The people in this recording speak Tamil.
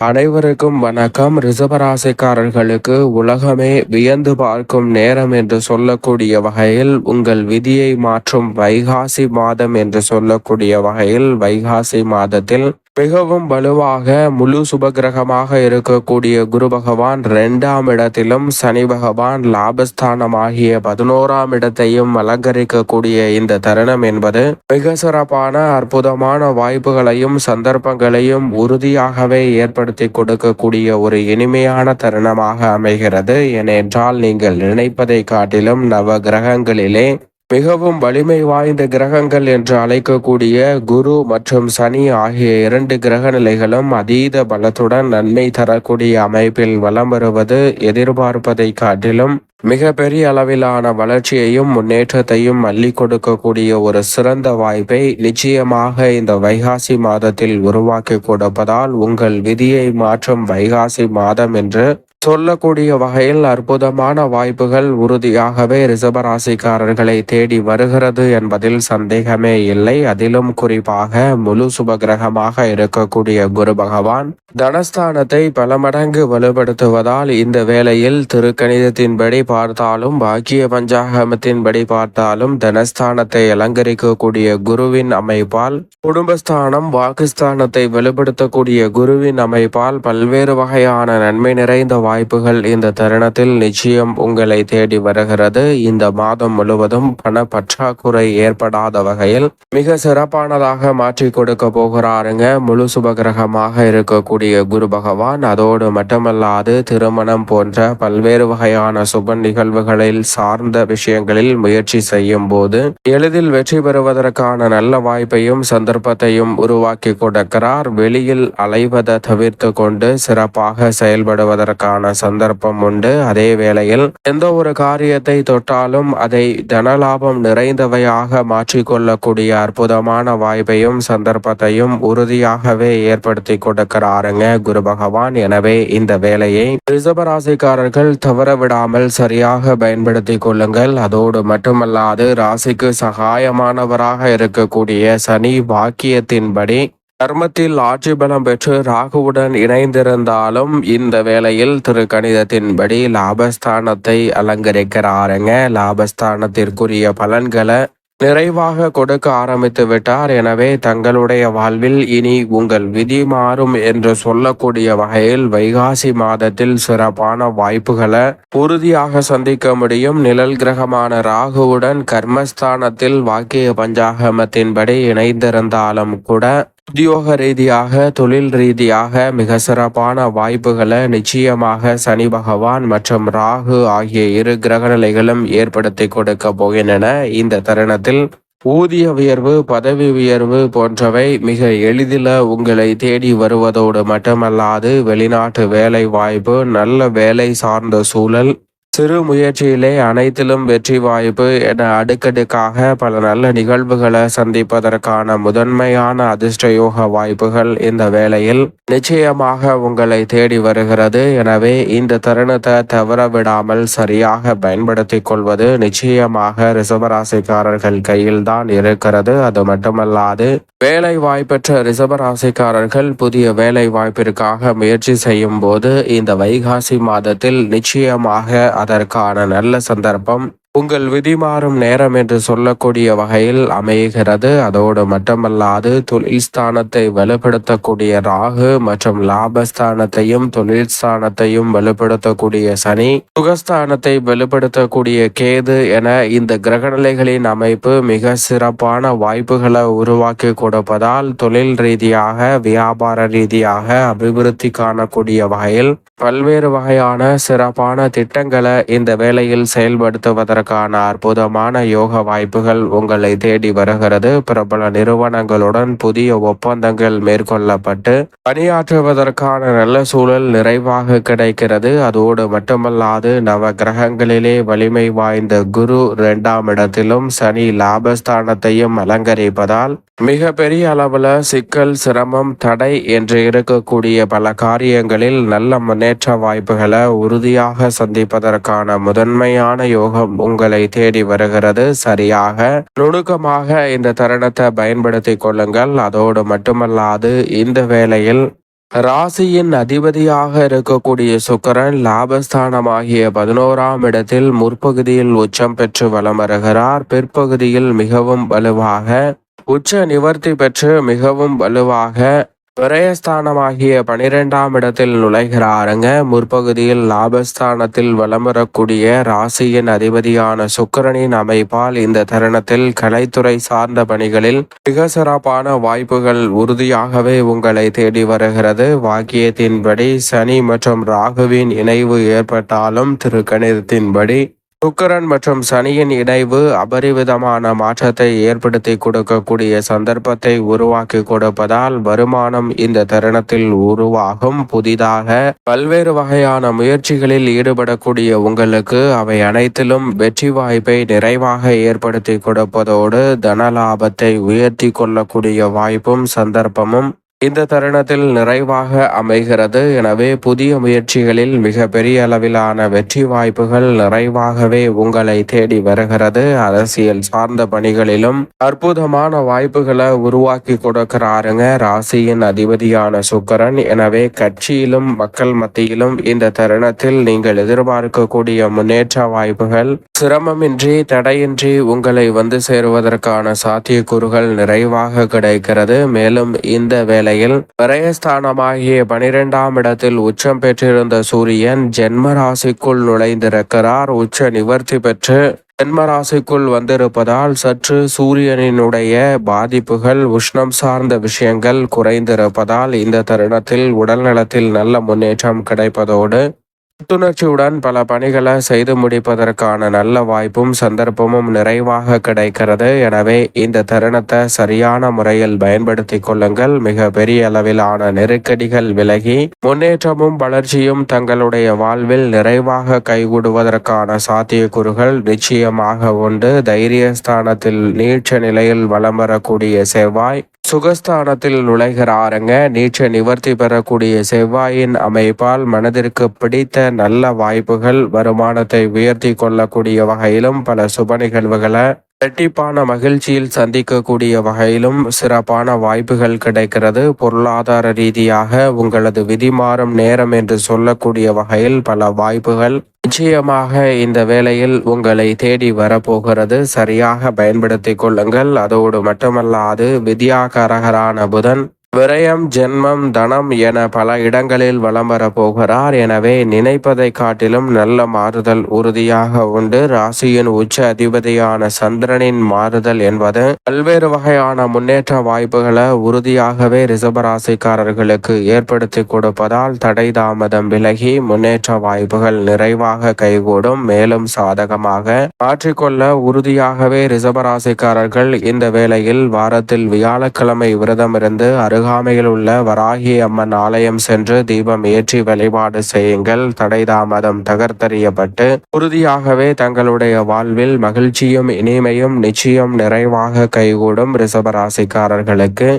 அனைவருக்கும் வணக்கம். ரிசபராசிக்காரர்களுக்கு உலகமே வியந்து பார்க்கும் நேரம் என்று சொல்லக்கூடிய வகையில் உங்கள் விதியை மாற்றும் வைகாசி மாதம் என்று சொல்லக்கூடிய வகையில் வைகாசி மாதத்தில் மிகவும் வலுவாக முழு சுபகிரகமாக இருக்கக்கூடிய குரு பகவான் இரண்டாம் இடத்திலும் சனி பகவான் லாபஸ்தானமாகிய பதினோராம் இடத்தையும் அலங்கரிக்கக்கூடிய இந்த தருணம் என்பது மிக சிறப்பான அற்புதமான வாய்ப்புகளையும் சந்தர்ப்பங்களையும் உறுதியாகவே ஏற்படுத்தி கொடுக்கக்கூடிய ஒரு இனிமையான தருணமாக அமைகிறது. ஏனென்றால் நீங்கள் நினைப்பதை காட்டிலும் நவ கிரகங்களிலே மிகவும் வலிமை வாய்ந்த கிரகங்கள் என்று அழைக்கக்கூடிய குரு மற்றும் சனி ஆகிய இரண்டு கிரக நிலைகளும் அதீத பலத்துடன் நன்மை தரக்கூடிய அமைப்பில் வலம் வருவது எதிர்பார்ப்பதை காட்டிலும் மிக பெரிய அளவிலான வளர்ச்சியையும் முன்னேற்றத்தையும் அள்ளி கொடுக்கக்கூடிய ஒரு சிறந்த வாய்ப்பை நிச்சயமாக இந்த வைகாசி மாதத்தில் உருவாக்கி கொடுப்பதால் உங்கள் விதியை மாற்றும் வைகாசி மாதம் என்று சொல்லக்கூடிய வகையில் அற்புதமான வாய்ப்புகள் உறுதியாகவே ரிசபராசிக்காரர்களை தேடி வருகிறது என்பதில் சந்தேகமே இல்லை. அதிலும் குறிப்பாக முழு சுபகிரகமாக இருக்கக்கூடிய குரு பகவான் தனஸ்தானத்தை பல மடங்கு வலுப்படுத்துவதால் இந்த வேளையில் திருக்கணிதத்தின்படி பார்த்தாலும் பாக்கிய பஞ்சாகமத்தின்படி பார்த்தாலும் தனஸ்தானத்தை அலங்கரிக்கக்கூடிய குருவின் அமைப்பால் குடும்பஸ்தானம் வாக்குஸ்தானத்தை வலுப்படுத்தக்கூடிய குருவின் அமைப்பால் பல்வேறு வகையான நன்மை நிறைந்த வாய்ப்புகள் இந்த தருணத்தில் நிச்சயம் உங்களை தேடி வருகிறது. இந்த மாதம் முழுவதும் பண பற்றாக்குறை ஏற்படாத வகையில் மிக சிறப்பானதாக மாற்றி கொடுக்க போகிறாருங்க. முழு சுபகிரகமாக இருக்கக்கூடிய குரு பகவான். அதோடு மட்டுமல்லாது திருமணம் போன்ற பல்வேறு வகையான சுப நிகழ்வுகளில் சார்ந்த விஷயங்களில் முயற்சி செய்யும் போது எளிதில் வெற்றி பெறுவதற்கான நல்ல வாய்ப்பையும் சந்தர்ப்பத்தையும் உருவாக்கி கொடுக்கிறார். வெளியில் அலைவதை தவிர்த்து கொண்டு சிறப்பாக செயல்படுவதற்கான சந்தர்ப்பம் உண்டு. அதே வேளையில் எந்த ஒரு காரியத்தை தொட்டாலும் அதை தனலாபம் நிறைந்தவையாக மாற்றிக்கொள்ளக்கூடிய அற்புதமான வாய்ப்பையும் சந்தர்ப்பத்தையும் உறுதியாகவே ஏற்படுத்தி கொடுக்கிறாருங்க குரு பகவான். எனவே இந்த வேலையை ரிசபராசிக்காரர்கள் தவற விடாமல் சரியாக பயன்படுத்தி கொள்ளுங்கள். அதோடு மட்டுமல்லாது ராசிக்கு சகாயமானவராக இருக்கக்கூடிய சனி வாக்கியத்தின்படி கர்மத்தில் ஆட்சி பலம் பெற்று ராகுவுடன் இணைந்திருந்தாலும் இந்த வேளையில் திரு கணிதத்தின்படி லாபஸ்தானத்தை அலங்கரிக்கிறாருங்க. லாபஸ்தானத்திற்குரிய பலன்களை நிறைவாக கொடுக்க ஆரம்பித்து விட்டார். எனவே தங்களுடைய வாழ்வில் இனி உங்கள் விதி மாறும் என்று சொல்லக்கூடிய வகையில் வைகாசி மாதத்தில் சிறப்பான வாய்ப்புகளை உறுதியாக சந்திக்க முடியும். நிழல் கிரகமான ராகுவுடன் கர்மஸ்தானத்தில் வாக்கிய பஞ்சாகமத்தின்படி இணைந்திருந்தாலும் கூட உத்தியோக ரீதியாக தொழில் ரீதியாக மிக சிறப்பான வாய்ப்புகளை நிச்சயமாக சனி பகவான் மற்றும் ராகு ஆகிய இரு கிரகநிலைகளும் ஏற்படுத்தி கொடுக்க போகின்றன. இந்த தருணத்தில் ஊதிய உயர்வு பதவி உயர்வு போன்றவை மிக எளிதில் உங்களை தேடி வருவதோடு மட்டுமல்லாது வெளிநாட்டு வேலை வாய்ப்பு நல்ல வேலை சார்ந்த சூழல் சிறு முயற்சியிலே அனைத்திலும் வெற்றி வாய்ப்பு என அடுக்கடுக்காக பல நல்ல நிகழ்வுகளை சந்திப்பதற்கான முதன்மையான அதிர்ஷ்ட யோக வாய்ப்புகள் இந்த வேளையில் நிச்சயமாக உங்களை தேடி வருகிறது. எனவே இந்த தருணத்தை தவற விடாமல் சரியாக பயன்படுத்திக் கொள்வது நிச்சயமாக ரிசபராசிக்காரர்கள் கையில் தான் இருக்கிறது. அது மட்டுமல்லாது வேலை வாய்ப்பற்ற ரிசபராசிக்காரர்கள் புதிய வேலை வாய்ப்பிற்காக முயற்சி செய்யும் போது இந்த வைகாசி மாதத்தில் நிச்சயமாக அதற்கான நல்ல சந்தர்ப்பம் உங்கள் விதி மாறும் நேரம் என்று சொல்லக்கூடிய வகையில் அமைகிறது. அதோடு மட்டுமல்லாது தொழில் ஸ்தானத்தை வலுப்படுத்தக்கூடிய ராகு மற்றும் லாபஸ்தானத்தையும் தொழில் ஸ்தானத்தையும் வலுப்படுத்தக்கூடிய சனி சுகஸ்தானத்தை வலுப்படுத்தக்கூடிய கேது என இந்த கிரகநிலைகளின் அமைப்பு மிக சிறப்பான வாய்ப்புகளை உருவாக்கி கொடுப்பதால் தொழில் ரீதியாக வியாபார ரீதியாக அபிவிருத்தி காணக்கூடிய வகையில் பல்வேறு வகையான சிறப்பான திட்டங்களை இந்த வேளையில் செயல்படுத்துவதற்கான அற்புதமான யோக வாய்ப்புகள் உங்களை தேடி வருகிறது. பிரபல நிறுவனங்களுடன் புதிய ஒப்பந்தங்கள் மேற்கொள்ளப்பட்டு பணியாற்றுவதற்கான நல்ல சூழல் நிறைவாக கிடைக்கிறது. அதோடு மட்டுமல்லாது நவ கிரகங்களிலே வலிமை வாய்ந்த குரு இரண்டாம் இடத்திலும் சனி லாபஸ்தானத்தையும் அலங்கரிப்பதால் மிக பெரிய அளவுல சிக்கல் சிரமம் தடை என்று இருக்கக்கூடிய பல காரியங்களில் நல்ல முன்னேற்ற வாய்ப்புகளை உறுதியாக சந்திப்பதற்கான முதன்மையான யோகம் உங்களை தேடி வருகிறது. சரியாக நுணுக்கமாக இந்த தருணத்தை பயன்படுத்தி கொள்ளுங்கள். அதோடு மட்டுமல்லாது இந்த வேளையில் ராசியின் அதிபதியாக இருக்கக்கூடிய சுக்கிரன் லாபஸ்தானமாகிய பதினோராம் இடத்தில் முற்பகுதியில் உச்சம் பெற்று வலம் வருகிறார். பிற்பகுதியில் மிகவும் வலுவாக உச்ச நிவர்த்தி பெற்று மிகவும் வலுவாக விரயஸ்தானமாகிய பனிரெண்டாம் இடத்தில் நுழைகிறாருங்க. முற்பகுதியில் லாபஸ்தானத்தில் வலம் வரக்கூடிய ராசியின் அதிபதியான சுக்கிரனின் அமைப்பால் இந்த தருணத்தில் கலைத்துறை சார்ந்த பணிகளில் மிக சிறப்பான வாய்ப்புகள் உறுதியாகவே உங்களை தேடி வருகிறது. வாக்கியத்தின்படி சனி மற்றும் ராகுவின் இணைவு ஏற்பட்டாலும் திருக்கணிதத்தின்படி சுக்கரன் மற்றும் சனியின் இணைவு அபரிவிதமான மாற்றத்தை ஏற்படுத்தி கொடுக்கக்கூடிய சந்தர்ப்பத்தை உருவாக்கி கொடுப்பதால் வருமானம் இந்த தருணத்தில் உருவாகும். புதிதாக பல்வேறு வகையான முயற்சிகளில் ஈடுபடக்கூடிய உங்களுக்கு அவை அனைத்திலும் வெற்றி வாய்ப்பை நிறைவாக ஏற்படுத்தி கொடுப்பதோடு தன லாபத்தை உயர்த்தி கொள்ளக்கூடிய வாய்ப்பும் சந்தர்ப்பமும் இந்த தருணத்தில் நிறைவாக அமைகிறது. எனவே புதிய முயற்சிகளில் மிக பெரிய அளவிலான வெற்றி வாய்ப்புகள் நிறைவாகவே உங்களை தேடி வருகிறது. அரசியல் சார்ந்த பணிகளிலும் அற்புதமான வாய்ப்புகளை உருவாக்கி கொடுக்கிறாருங்க ராசியின் அதிபதியான சுக்கரன். எனவே கட்சியிலும் மக்கள் மத்தியிலும் இந்த தருணத்தில் நீங்கள் எதிர்பார்க்கக்கூடிய முன்னேற்ற வாய்ப்புகள் சிரமமின்றி தடையின்றி உங்களை வந்து சேருவதற்கான சாத்தியக்கூறுகள் நிறைவாக கிடைக்கிறது. மேலும் இந்த வேலை நிலையில் விரயஸ்தானமாகிய பனிரெண்டாம் இடத்தில் உச்சம் பெற்றிருந்த சூரியன் ஜென்ம ராசிக்குள் நுழைந்திருக்கிறார். உச்ச நிவர்த்தி பெற்று ஜென்மராசிக்குள் வந்திருப்பதால் சற்று சூரியனினுடைய பாதிப்புகள் உஷ்ணம் சார்ந்த விஷயங்கள் குறைந்திருப்பதால் இந்த தருணத்தில் உடல் நலத்தில் நல்ல முன்னேற்றம் கிடைப்பதோடு புத்துணர்ச்சியுடன் பல பணிகளை செய்து முடிப்பதற்கான நல்ல வாய்ப்பும் சந்தர்ப்பமும் நிறைவாக கிடைக்கிறது. எனவே இந்த தருணத்தை சரியான முறையில் பயன்படுத்தி கொள்ளுங்கள். மிக பெரிய அளவிலான நெருக்கடிகள் விலகி முன்னேற்றமும் வளர்ச்சியும் தங்களுடைய வாழ்வில் நிறைவாக கைகூடுவதற்கான சாத்தியக்கூறுகள் நிச்சயமாக உண்டு. தைரியஸ்தானத்தில் நீட்ச நிலையில் வலம் வரக்கூடிய செவ்வாய் சுகஸ்தானத்தில் நுழைகிறாருங்க. நீச்ச நிவர்த்தி பெறக்கூடிய செவ்வாயின் அமைப்பால் மனதிற்கு பிடித்த நல்ல வாய்ப்புகள் வருமானத்தை உயர்த்தி கொள்ளக்கூடிய வகையிலும் பல சுப நிகழ்வுகளை இரட்டிப்பான மகிழ்ச்சியில் சந்திக்கக்கூடிய வகையிலும் சிறப்பான வாய்ப்புகள் கிடைக்கிறது. பொருளாதார ரீதியாக உங்களது விதி மாறும் நேரம் என்று சொல்லக்கூடிய வகையில் பல வாய்ப்புகள் நிச்சயமாக இந்த வேளையில் உங்களை தேடி வரப்போகிறது. சரியாக பயன்படுத்திக் கொள்ளுங்கள். அதோடு மட்டுமல்லாது வித்யாகரகரான புதன் விரயம் ஜென்மம் தனம் என பல இடங்களில் வலம் வரப்போகிறார் எனவே நினைப்பதை காட்டிலும் நல்ல மாறுதல் உறுதியாக உண்டு. ராசியின் உச்ச அதிபதியான சந்திரனின் மாறுதல் என்பது பல்வேறு வகையான முன்னேற்ற வாய்ப்புகளை உறுதியாகவே ரிசபராசிக்காரர்களுக்கு ஏற்படுத்தி கொடுப்பதால் தடை தாமதம் விலகி முன்னேற்ற வாய்ப்புகள் நிறைவாக கைகூடும். மேலும் சாதகமாக மாற்றிக்கொள்ள உறுதியாகவே ரிசபராசிக்காரர்கள் இந்த வேளையில் வாரத்தில் வியாழக்கிழமை விரதமிருந்து அரு அருகாமையில் உள்ள வராகி அம்மன் ஆலயம் சென்று தீபம் ஏற்றி வழிபாடு செய்யுங்கள். தடை தாமதம் தகர்த்தறியப்பட்டு உறுதியாகவே தங்களுடைய வாழ்வில் மகிழ்ச்சியும் இனிமையும் நிச்சயம் நிறைவாக கைகூடும் ரிஷபராசிக்காரர்களுக்கு